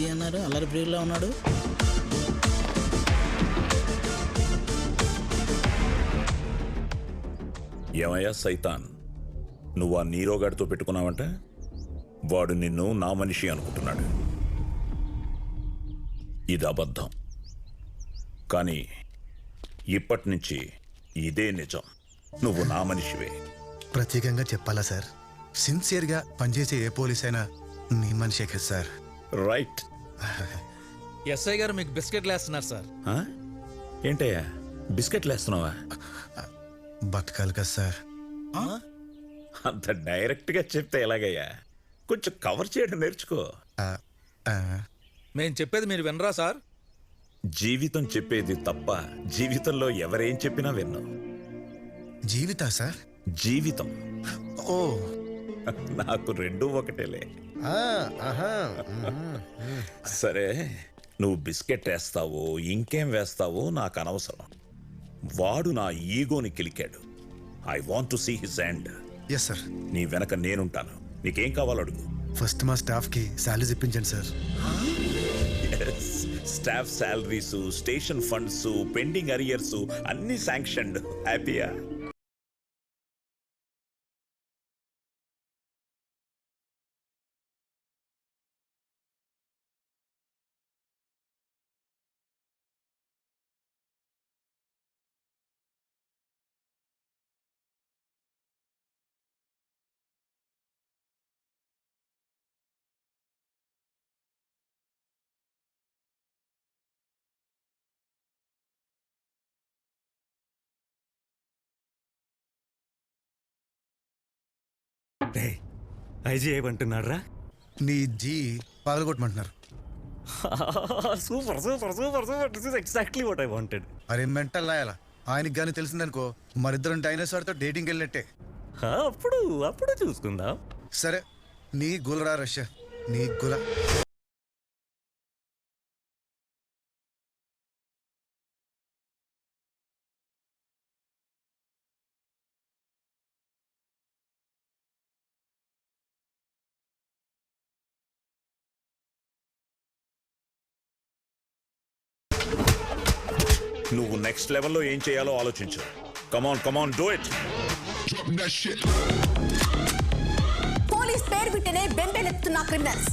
IG అన్నారు అల్లరి ప్రియుల్లో ఉన్నాడు. ఏమయ్యా సైతాన్? నువ్వు ఆ నీరోగాడితో పెట్టుకున్నావంటే? వాడు నిన్ను నా మనిషి అనుకుంటున్నాడు. ఇది అబద్ధం. కానీ ఇప్పటి నుంచి ఇదే నిజం. నువ్వు నా మనిషివే. ప్రత్యేకంగా చెప్పాలా సార్? సిన్సియర్గా పనిచేసే ఏ పోలీస్ అయినా మీ మనిషే కదా సార్. రైట్. ఎస్ఐ గారు మీకు బిస్కెట్లు వేస్తున్నారు సార్. ఆ? ఏంటయ్యా? బిస్కెట్లు వేస్తున్నావా? బతకాలి కదా సార్. అంత డైరెక్ట్గా చెప్తే ఎలాగయ్యా? కొంచెం కవర్ చేయడం నేర్చుకో. ఆ, ఆ, మేము చెప్పేది మీరు వినరా సార్? జీవితం చెప్పేది తప్ప జీవితంలో ఎవరేం చెప్పినా విన్ను. జీవితా సార్? జీవితం. ఓ. నాకు రెండూ ఒకటేలే. సరే నువ్వు బిస్కెట్ వేస్తావో ఇంకేం వేస్తావో నాకు అనవసరం. వాడు నా ఈగోని కిలికాడు. I want to see his end yes sir నీ వెనక నేనుంటాను. నీకేం కావాలో అడుగు. ఫస్ట్ మా స్టాఫ్కి శాలరీస్ ఇప్పించండి sir staff salaries station funds pending arrears అన్ని శాంక్షన్డ్. హ్యాపీయా ఐజీ ఏమంటున్నారా నీ జీ పగలగొట్టమంటున్నారు. Super super super super. This is exactly what I wanted అరే మెంటల్ లాయాల ఆయనకి కానీ తెలిసిందనుకో మరిద్దరం డైనోసార్తో డేటింగ్ వెళ్ళినట్టే. అప్పుడు అప్పుడు చూసుకుందాం. సరే నీ గులరా రష్య నీ గుల. నువ్వు నెక్స్ట్ లెవెల్లో ఏం చేయాలో ఆలోచించు. Come on come on do it police పేరు వింటేనే బెంబేలెత్తుతున్న క్రిమినల్స్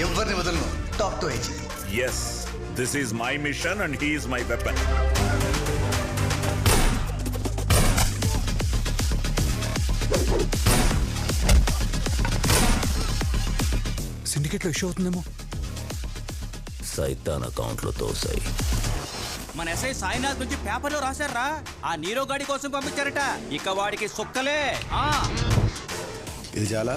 ఎవరిని వదలను? టాప్ టు yes this is my mission and he is my weapon సిండికేట్లో issue అవుతుందేమో సైతాన్ అకౌంట్లో తోసాయి మన ఎస్ఐ సాయినాథ్ నుంచి పేపర్లో రాశారా? ఆ నీరో గాడి కోసం పంపించారట. ఇక వాడికి సుక్కలే. ఆ. ఇది చాలా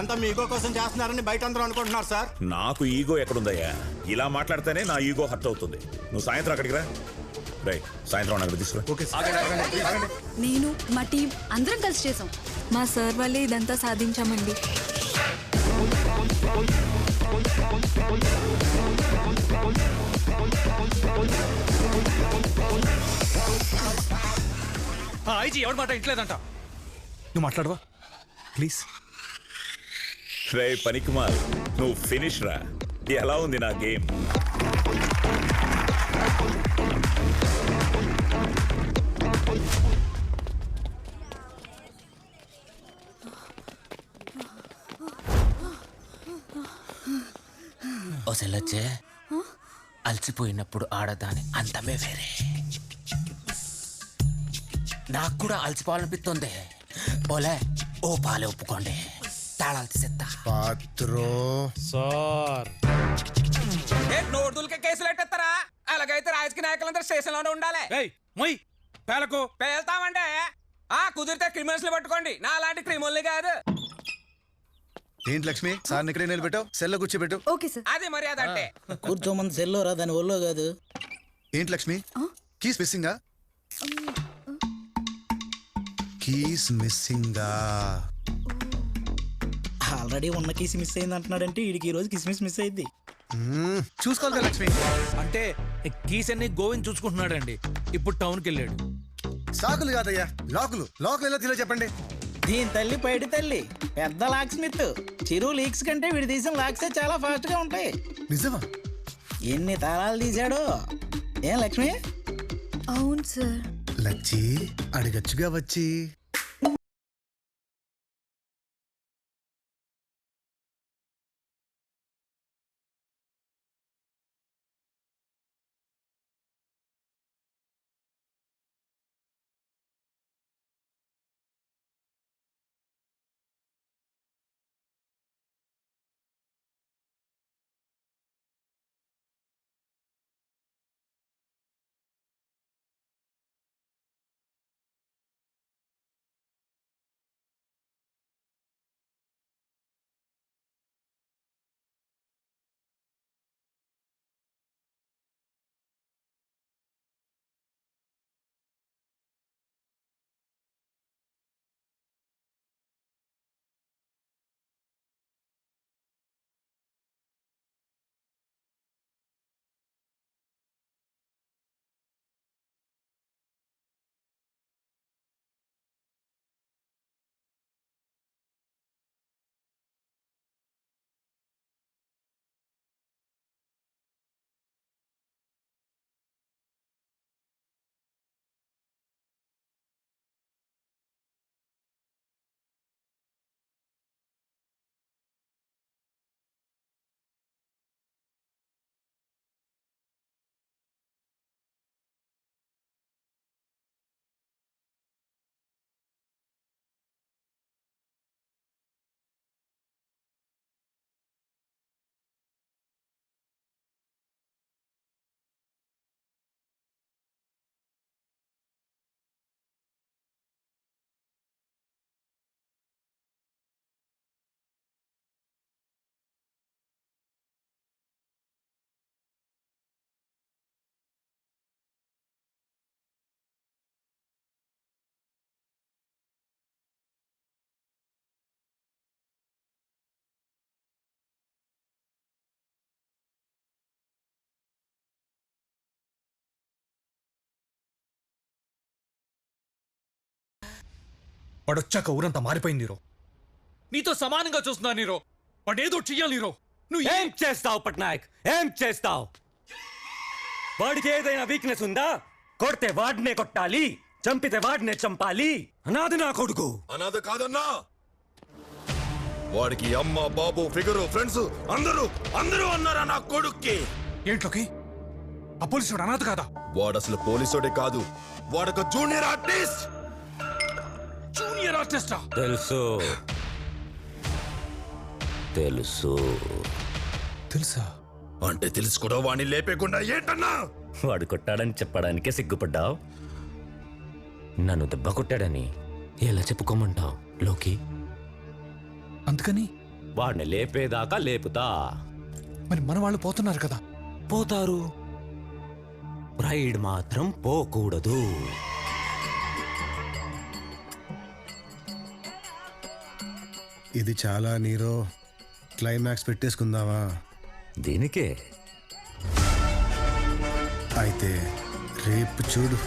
ఇదంతా మీ ఈగో కోసం చేస్తున్నారని బయట అందరూ అనుకుంటున్నారు సార్. నాకు ఈగో ఎక్కడుందయ్యా? ఇలా మాట్లాడితేనే నా ఈగో హర్ట్ అవుతుంది. నువ్వు సాయంత్రం అక్కడికి రా. రై సాయంత్రం అక్కడ తీసుకురా. ఓకే నేను మా టీం అందరం కలిసి చేసాం. మా సార్ వల్లే ఇదంతా సాధించామండి. ఐజీ ఎవరి మాట ఇంట్లేదంట. నువ్వు మాట్లాడవా? ప్లీజ్. రే పనికిమాల్ నువ్వు ఫినిష్ రా. ఎలా ఉంది నా గేమ్? ఓ అలసిపోయినప్పుడు ఆడదాని అంతమే వేరే. నాకు కూడా అలసిపోవాలనిపిస్తుంది. ఓలే ఓ పాలే ఒప్పుకోండి. తాళాలు తీసేస్తా. పాత్రో. సార్. నోటులకే కేసులు ఎట్టేస్తారా అలాగైతే రాజకీయ నాయకులందరూ స్టేషన్లోనే ఉండాలి. ఏయ్ మొయ్ పేలకు. పేల్తామంటే ఆ కుదిరితే క్రిమినల్స్ పట్టుకోండి. నా లాంటి క్రిమినల్ని కాదు. ఏంటి లక్ష్మి? సార్ ఇక్కడే నిలబెట్టావు? సెల్లో కూర్చోబెట్టు ఓకే సార్. అది మర్యాద అంటే. కూర్చోమంది సెల్లోరా దాని ఒళ్ళో కాదు. ఏంటి లక్ష్మి? కీస్ మిస్సింగా? కీస్ మిస్సింగా? ఆల్రెడీ ఉన్న కిస్ మిస్ అయింది అంటున్నాడంటే వీడికి ఈ రోజు కిస్మిస్ మిస్ అయింది. చూసుకోవాలి లక్ష్మి. అంటే కీస్ అన్ని గోవింద్ చూసుకుంటున్నాడండి. ఇప్పుడు టౌన్కి వెళ్ళాడు. సాకులు కాదయ్యా లాకులు. లాకులు ఎలా తీలో చెప్పండి. దీని తల్లి పైడి తల్లి పెద్ద లాక్ స్మిత్ చిరు లీక్స్ కంటే వీడు తీసిన లాక్సే చాలా ఫాస్ట్గా ఉంటాయి. నిజమా? ఎన్ని తాళాలు తీశాడు? ఏం లక్ష్మి? అవును సార్. లచ్చి అడగచ్చుగా వచ్చి. వాడు వచ్చాక ఊరంతా మారిపోయింది నీరో. నీతో సమానంగా చూస్తున్నా నీరో. వాడు ఏదో చెయ్యాలి నీరో. నువ్వు ఏం చేస్తావు పట్నాయక్? ఏం చేస్తావు? వాడికి ఏదైనా వీక్నెస్ ఉందా? కొడితే వాడినే కొట్టాలి చంపితే వాడినే చంపాలి. అనాది నా కొడుకు. అనాథ కాదన్నా. వాడికి అమ్మ బాబు ఫిగరు ఫ్రెండ్స్ అందరూ అందరూ అన్నారా నా కొడుక్కి? ఏంట్లోకి ఆ పోలీసు వాడు అనాథ కాదా? వాడు అసలు పోలీసుడే కాదు. వాడొక జూనియర్ ఆర్టిస్ట్ ఆర్టిస్టా? తెలుసు. తెలుసు. తెలుసా? అంటే తెలుసు కూడా వాడిని లేపేకుండా ఏంటన్నా? వాడు కొట్టాడని చెప్పడానికే సిగ్గుపడ్డావు? నన్ను దెబ్బ కొట్టాడని ఎలా చెప్పుకోమంటావు లోకి? అందుకని? వాడిని లేపేదాకా లేపుతా. మరి మన వాళ్ళు పోతున్నారు కదా. పోతారు. ప్రైడ్ మాత్రం పోకూడదు. ఇది చాలా నీరో క్లైమాక్స్ పెట్టేసుకుందామా? దీనికే. అయితే రేపు చూడు.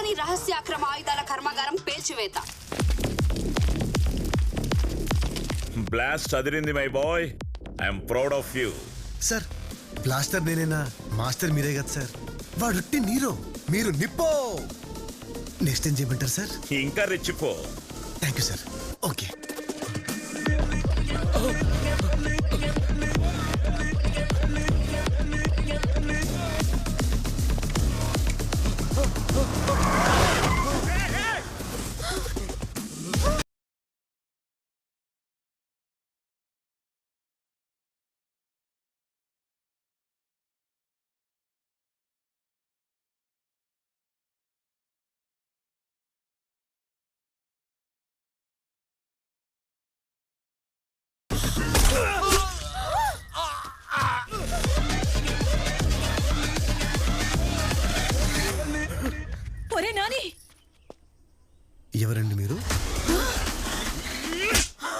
మొహాలీలోని రహస్య అక్రమ ఆయుధాల కర్మాగారం పేల్చివేత. Blast Adirindi my boy I'm proud of you sir blaster నేనేనా? మాస్టర్ మీరే కదా సార్. వాడుట్టి నీరో. మీరు నిప్పో. నెక్స్ట్ ఏం చేయమంటారు సార్? ఇంకా రెచ్చిపో. థ్యాంక్ యూ సార్ ఓకే ఒరే నాని! ఎవరండి మీరు?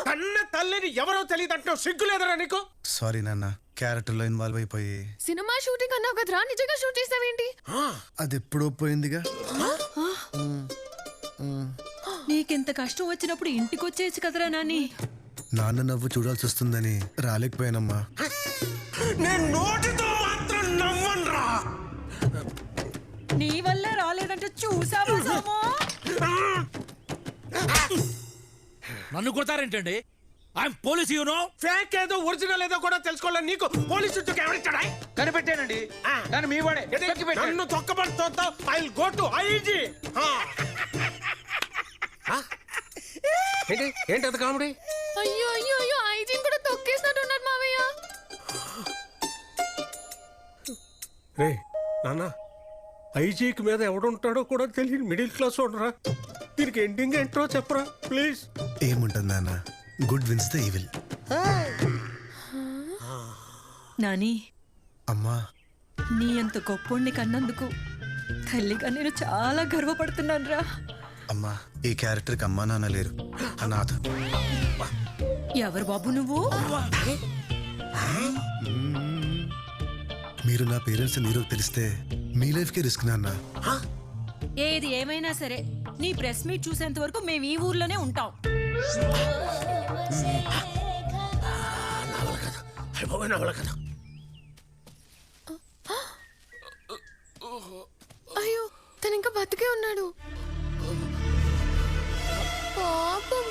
కన్న తల్లిని ఎవరో తెలియదంటే సిగ్గులేదరా నీకు? సారీ నాన్న క్యారెక్టర్లో ఇన్వాల్వ్ అయిపోయి. సినిమా షూటింగ్ అన్నావు కదరా? నిజంగా షూట్ చేసావేంటి? అది ఎప్పుడో పోయిందిగా. నీకెంత కష్టం వచ్చినప్పుడు ఇంటికి వచ్చేసి కదరా నాని? నాన్న నవ్వు చూడాల్సి వస్తుందని రాలేకపోయానమ్మా. నేను నోటితో నీ వల్లే రాలేదంటే చూసావా సోము? నన్ను కొడతారేంటండి? I'm police you know fake ఏదో ఒరిజినల్ ఏదో కూడా తెలుసుకోవాలి నీకు పోలీసు ఉద్యోగం ఎవరిచ్చాడా కనిపెట్టానండి. కానీ మీ వాడే. నన్ను తొక్కబడి చూస్తావు ఐ గో టు ఐజీ ఏంటి? ఏంటి అది కామెడీ? అయ్యో అయ్యో అయ్యో ఐజీన్ కూడా తొక్కేసినట్టున్నారు మావయ్య. రే నాన్న. ఐజీకి మీద ఎవడుంటాడో కూడా తెలియని మిడిల్ క్లాస్ ఉండరా దీనికి ఎండింగ్ ఏంటో చెప్పరా ప్లీజ్. ఏముంటుంది నాన్న? Good wins the evil. Nani. అమ్మా. నీ అంత గొప్పోడిని కన్నందుకు తల్లిగా నేను చాలా గర్వపడుతున్నాను రా అమ్మా ఈ క్యారెక్టర్కి అమ్మా నాన్న లేరు. అనాథ. ఎవరు బాబు నువ్వు? మీరు నా పేరెంట్స్ నీరో తెలిస్తే మీ లైఫ్కే రిస్క్ నాన్న. ఏది ఏమైనా సరే నీ ప్రెస్ మీట్ చూసేంత వరకు మేము ఈ ఊర్లోనే ఉంటాం. అయ్యో తను ఇంకా బతికే ఉన్నాడు. పాపం.